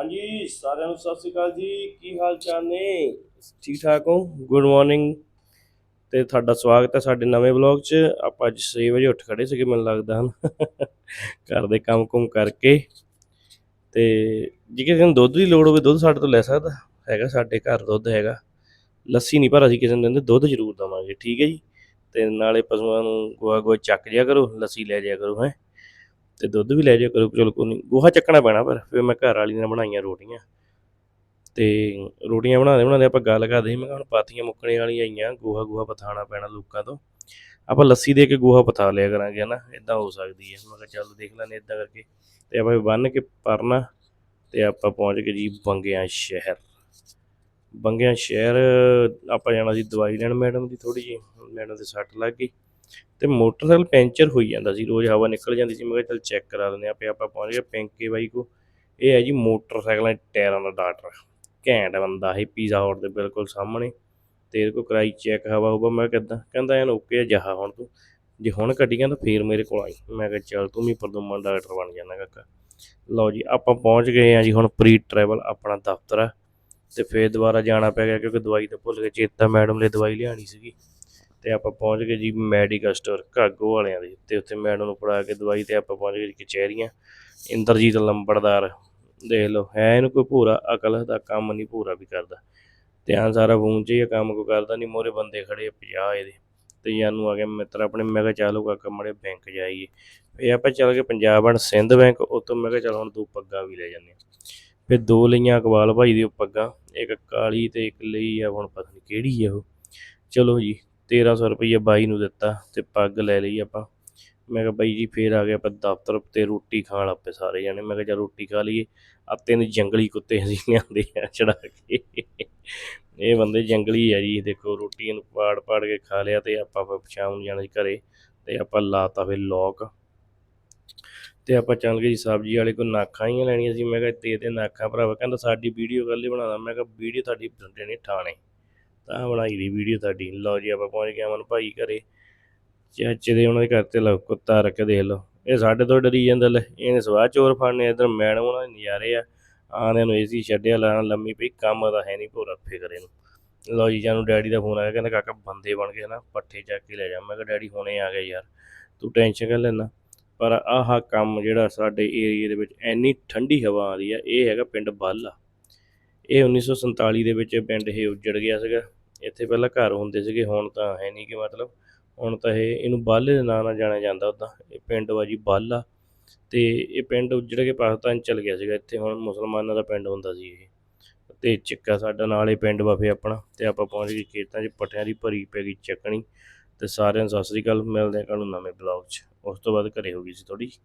ਹਾਂਜੀ, ਸਾਰਿਆਂ ਨੂੰ ਸਤਿ ਸ਼੍ਰੀ ਅਕਾਲ ਜੀ। ਕੀ ਹਾਲ ਚਾਲ ਨੇ? ਠੀਕ ਠਾਕ ਹੋ? ਗੁੱਡ ਮਾਰਨਿੰਗ ਤੇ ਤੁਹਾਡਾ ਸਵਾਗਤ ਹੈ ਸਾਡੇ ਨਵੇਂ ਵਲੌਗ 'ਚ। ਆਪਾਂ ਅੱਜ 6 ਵਜੇ ਉੱਠ ਖੜੇ ਸੀਗੇ, ਮੈਨੂੰ ਲੱਗਦਾ ਹਨ। ਘਰ ਦੇ ਕੰਮ ਕੁਮ ਕਰਕੇ। ਤੇ ਜੇ ਕਿਸੇ ਨੂੰ ਦੁੱਧ ਦੀ ਲੋੜ ਹੋਵੇ, ਦੁੱਧ ਸਾਡੇ ਤੋਂ ਲੈ ਸਕਦਾ। ਹੈਗਾ ਸਾਡੇ ਘਰ ਦੁੱਧ ਹੈਗਾ। ਲੱਸੀ ਨਹੀਂ, ਪਰ ਅਸੀਂ ਕਿਸੇ ਨੂੰ ਦਿੰਦੇ, ਦੁੱਧ ਜ਼ਰੂਰ ਦਵਾਂਗੇ। ਠੀਕ ਹੈ ਜੀ? ਤੇ ਨਾਲੇ ਪਸ਼ੂਆਂ ਨੂੰ ਗੋਹਾ ਗੋਆ ਚੱਕ ਜਿਆ ਕਰੋ, ਲੱਸੀ ਲੈ ਜਿਆ ਕਰੋ, ਹੈ। ਤੇ ਦੁੱਧ ਵੀ ਲੈ ਜਿਆ ਕਰੋ, ਚਲੋ ਕੋਈ ਨਹੀਂ ਗੋਹਾ ਚੱਕਣਾ ਪੈਣਾ ਪਰ ਫਿਰ ਮੈਂ ਘਰ ਵਾਲੀ ਨੇ ਬਣਾਈਆਂ ਰੋਟੀਆਂ। ਤੇ ਰੋਟੀਆਂ ਬਣਾਉਂਦੇ ਬਣਾਉਂਦੇ ਆਪਾਂ ਗੱਲ ਕਰਦੇ ਮੈਂ ਕਿਹਾ ਹੁਣ ਪਾਥੀਆਂ ਮੁੱਕਣੇ ਵਾਲੀਆਂ ਆਈਆਂ, ਗੋਹਾ ਗੋਹਾ ਪਥਾਣਾ ਪੈਣਾ ਲੋਕਾਂ ਤੋਂ। ਆਪਾਂ ਲੱਸੀ ਦੇ ਕੇ ਗੋਹਾ ਪਥਾ ਲਿਆ ਕਰਾਂਗੇ ਹਨਾ ਇਦਾਂ ਹੋ ਸਕਦੀ ਹੈ। ਮੈਂ ਕਿਹਾ ਚੱਲ ਦੇਖ ਲੈਂਦੇ ਇਦਾਂ ਕਰਕੇ। ਤੇ ਆਪਾਂ ਬੰਨ ਕੇ ਪਰਨਾ ਤੇ ਆਪਾਂ ਪਹੁੰਚ ਗਏ ਜੀ ਬੰਗਿਆਂ ਸ਼ਹਿਰ। ਬੰਗਿਆਂ ਸ਼ਹਿਰ, ਆਪਾਂ ਜਾਣਾ ਸੀ ਦਵਾਈ ਲੈਣ, ਮੈਡਮ ਦੀ ਥੋੜੀ ਜਿਹੀ, ਮੈਡਮ ਦੇ ਸੱਟ ਲੱਗ ਗਈ। ਤੇ ਮੋਟਰਸਾਈਕਲ ਪੈਂਚਰ ਹੋਈ ਜਾਂਦਾ ਸੀ, ਰੋਜ਼ ਹਵਾ ਨਿਕਲ ਜਾਂਦੀ ਸੀ, ਮੈਂ ਕਿਹਾ ਚੱਲ ਚੈੱਕ ਕਰਾ ਲੈਂਦੇ ਆ ਆਪੇ ਆਪਾਂ ਪਹੁੰਚ ਗਏ, ਪਿੰਕੇ ਬਾਈ ਕੋ, ਇਹ ਹੈ ਜੀ ਮੋਟਰਸਾਈਕਲਾਂ ਦੇ ਟਾਇਰਾਂ ਦਾ ਡਾਕਟਰ, ਘੈਂਟ ਬੰਦਾ ਹੈ ਪੀਜ਼ਾ ਹੌਟ ਦੇ ਬਿਲਕੁਲ ਸਾਹਮਣੇ, ਤੇਰੇ ਕੋ ਕਰਾਈ ਚੈੱਕ ਹਵਾ ਹੁਵਾ ਮੈਂ ਕਿਹਾ ਕਿੱਦਾਂ ਕਹਿੰਦਾ ਐਨ ਓਕੇ ਜਹਾ ਹੁਣ ਤੂੰ, ਜੇ ਹੁਣ ਕੱਢੀਆਂ ਤਾਂ ਫੇਰ ਮੇਰੇ ਕੋਲ ਆਈ, ਮੈਂ ਕਿਹਾ ਚੱਲ ਤੂੰ ਵੀ ਪਰਦੁਮਨ ਡਾਕਟਰ ਬਣ ਜਾਣਾ ਕਾਕਾ, ਲਓ ਜੀ ਆਪਾਂ ਪਹੁੰਚ ਗਏ ਆ ਜੀ ਹੁਣ ਪ੍ਰੀ ਟਰੈਵਲ ਆਪਣਾ ਦਫ਼ਤਰ ਆ ਤੇ ਫੇਰ ਦੁਬਾਰਾ ਜਾਣਾ ਪੈ ਗਿਆ ਕਿਉਂਕਿ ਦਵਾਈ ਤਾਂ ਭੁੱਲ ਗਏ, ਚੇਤਾ ਮੈਡਮ ਲਈ ਦਵਾਈ ਲਿਆਣੀ ਸੀਗੀ ਤੇ ਆਪਾਂ ਪਹੁੰਚ ਗਏ ਜੀ ਮੈਡੀਕਲ ਸਟੋਰ ਘਾਗੋ ਵਾਲਿਆਂ ਦੇ, ਤੇ ਉੱਥੇ ਮੈਡਮ ਨੂੰ ਫੜਾ ਕੇ ਦਵਾਈ ਤੇ ਆਪਾਂ ਪਹੁੰਚ ਗਏ ਜੀ ਕਚਹਿਰੀਆਂ। ਇੰਦਰਜੀਤ ਲੰਬੜਦਾਰ, ਦੇਖ ਲਓ, ਹੈ ਇਹਨੂੰ ਕੋਈ ਪੂਰਾ ਅਕਲ ਦਾ ਕੰਮ ਨਹੀਂ ਪੂਰਾ ਵੀ ਕਰਦਾ। ਧਿਆਨ ਸਾਰਾ ਫੋਨ 'ਚ ਹੀ ਕੰਮ ਕੋ ਕਰਦਾ ਨਹੀਂ ਮੋਰੇ ਬੰਦੇ ਖੜੇ ਆ 50 ਇਹਦੇ। ਤੇ ਜਾਨੂੰ ਆ ਗਿਆ ਮਿੱਤਰ ਆਪਣੇ, ਮੈਂ ਕਿਹਾ ਚਲੋ ਕਾਕਾ ਮੜੇ ਬੈਂਕ ਜਾਈਏ। ਫੇ ਆਪਾਂ ਚੱਲ ਗਏ ਪੰਜਾਬ ਐਂਡ ਸਿੰਧ ਬੈਂਕ, ਉੱਥੋਂ ਮੈਂ ਕਿਹਾ ਚਲ ਹੁਣ ਦੋ ਪੱਗਾਂ ਵੀ ਲੈ ਜਾਂਦੇ ਆ ਫਿਰ ਦੋ ਲਈਆਂ ਇਕਬਾਲ ਭਾਈ ਦੀ ਪੱਗਾਂ, ਇੱਕ ਕਾਲੀ ਤੇ ਇੱਕ ਲਈ ਆ, ਹੁਣ ਪਤਾ ਨਹੀਂ ਕਿਹੜੀ ਆ ਉਹ। ਚਲੋ ਜੀ 1300 ਰੁਪਏ ਬਾਈ ਨੂੰ ਦਿੱਤਾ ਤੇ ਪੱਗ ਲੈ ਲਈ ਆਪਾਂ। ਮੈਂ ਕਿਹਾ ਬਾਈ ਜੀ, ਫੇਰ ਆ ਗਏ ਆਪਾਂ ਦਫ਼ਤਰ ਤੇ ਰੋਟੀ ਖਾਣ ਆਪੇ ਸਾਰੇ ਜਾਣੇ। ਮੈਂ ਕਿਹਾ ਚਲ ਰੋਟੀ ਖਾ ਲਈਏ। ਆ ਤਿੰਨ ਜੰਗਲੀ ਕੁੱਤੇ ਅਸੀਂ ਲਿਆਂਦੇ ਆ ਚੜਾ ਕੇ। ਇਹ ਬੰਦੇ ਜੰਗਲੀ ਆ ਜੀ, ਦੇਖੋ ਰੋਟੀ ਨੂੰ ਪਾੜ ਪਾੜ ਕੇ ਖਾ ਲਿਆ ਤੇ ਆਪਾਂ ਫਿਰ ਸ਼ਾਮ ਨੂੰ ਜਾਣਾ ਸੀ ਘਰੇ ਤੇ ਆਪਾਂ ਲਾਤਾ ਫਿਰ ਲੋਕ। ਤੇ ਆਪਾਂ ਚੱਲ ਗਏ ਜੀ, ਸਬਜ਼ੀ ਵਾਲੇ ਕੋਲ ਨਾਖਾਂ ਹੀ ਲੈਣੀਆਂ ਸੀ। ਮੈਂ ਕਿਹਾ ਤੇ ਦੇ ਨਾਖਾਂ ਭਰਾਵਾ, ਕਹਿੰਦਾ ਸਾਡੀ ਵੀਡੀਓ ਕੱਲ੍ਹ ਹੀ ਬਣਾਦਾ ਮੈਂ ਕਿਹਾ ਵੀਡੀਓ ਤੁਹਾਡੀ ਬੰਦੇ ਨੇ ਠਾਣੇ ਤਾਂ ਬਣਾਈ ਦੀ ਵੀਡੀਓ ਤੁਹਾਡੀ। ਲਓ ਜੀ ਆਪਾਂ ਪਹੁੰਚ ਗਏ ਅਮਨ ਭਾਈ ਘਰੇ। ਚਾਚੇ ਦੇ ਉਹਨਾਂ ਦੇ ਘਰ ਤੇ ਲਓ, ਕੁੱਤਾ ਰੱਖ ਕੇ ਦੇਖ ਲਓ। ਇਹ ਸਾਡੇ ਤੋਂ ਡਰੀ ਜਾਂਦਾ ਲੈ, ਇਹਨੇ ਸਵਾਹ ਚੋਰ ਫੜਨੇ ਇਧਰ ਮੈਡਮ ਉਹਨਾਂ ਦੇ ਨਜ਼ਾਰੇ ਆ। ਆਂਦੇ ਨੂੰ ਏਸੀ ਛੱਡਿਆ ਲਾਣ ਲੰਮੀ ਪਈ, ਕੰਮ ਦਾ ਹੈ ਨਹੀਂ ਭੋਰਾ ਫਿਕਰੇ ਨੂੰ ਲਓ ਜੀ, ਜਾਨੂੰ ਡੈਡੀ ਦਾ ਫੋਨ ਆਇਆ, ਕਹਿੰਦਾ ਕਾਕਾ ਬੰਦੇ ਬਣ ਗਏ ਨਾ, ਪੱਠੇ ਚੱਕ ਕੇ ਲੈ ਜਾ। ਮੈਂ ਕਿਹਾ, ਡੈਡੀ ਹੁਣੇ ਆ ਗਿਆ ਯਾਰ, ਤੂੰ ਟੈਨਸ਼ਨ ਕਰ ਲੈਣਾ ਪਰ ਆਹ ਕੰਮ ਜਿਹੜਾ ਸਾਡੇ ਏਰੀਏ ਦੇ ਵਿੱਚ ਇੰਨੀ ਠੰਡੀ ਹਵਾ ਆ ਰਹੀ ਆ, ਇਹ ਹੈਗਾ ਪਿੰਡ ਬਾਲਾ। ਇਹ 1947 ਦੇ ਵਿੱਚ ਪਿੰਡ ਇਹ ਉੱਜੜ ਗਿਆ ਸੀਗਾ। ਇੱਥੇ ਪਹਿਲਾਂ ਘਰ ਹੁੰਦੇ ਸੀਗੇ, ਹੁਣ ਤਾਂ ਹੈ ਨਹੀਂ ਕਿ ਮਤਲਬ। ਹੁਣ ਤਾਂ ਇਹ, ਇਹਨੂੰ ਬਾਲੇ ਦੇ ਨਾਂ ਨਾਲ ਜਾਣਿਆ ਜਾਂਦਾ ਉੱਦਾਂ। ਇਹ ਪਿੰਡ ਵਾ ਜੀ ਬਾਲਾ ਤੇ ਇਹ ਪਿੰਡ ਉੱਜੜ ਕੇ ਪਾਕਿਸਤਾਨ ਚਲ ਗਿਆ ਸੀਗਾ। ਇੱਥੇ ਹੁਣ ਮੁਸਲਮਾਨਾਂ ਦਾ ਪਿੰਡ ਹੁੰਦਾ ਸੀ ਇਹ। ਤੇ ਚਿੱਕਾ ਸਾਡਾ ਨਾਲ ਇਹ ਪਿੰਡ ਵਾ ਫੇ ਆਪਣਾ। ਤੇ ਆਪਾਂ ਪਹੁੰਚ ਗਏ ਖੇਤਾਂ 'ਚ, ਪੱਠਿਆਂ ਦੀ ਭਰੀ ਪੈ ਗਈ ਚੱਕਣੀ। ਤੇ ਸਾਰਿਆਂ ਨੂੰ ਸਤਿ ਸ੍ਰੀ ਅਕਾਲ, ਮਿਲਦੇ ਹਾਂ ਕੱਲ੍ਹ ਨੂੰ ਨਵੇਂ ਬਲੌਗ 'ਚ। ਉਸ ਤੋਂ ਬਾਅਦ ਘਰੇ ਹੋ ਗਈ ਸੀ ਥੋੜੀ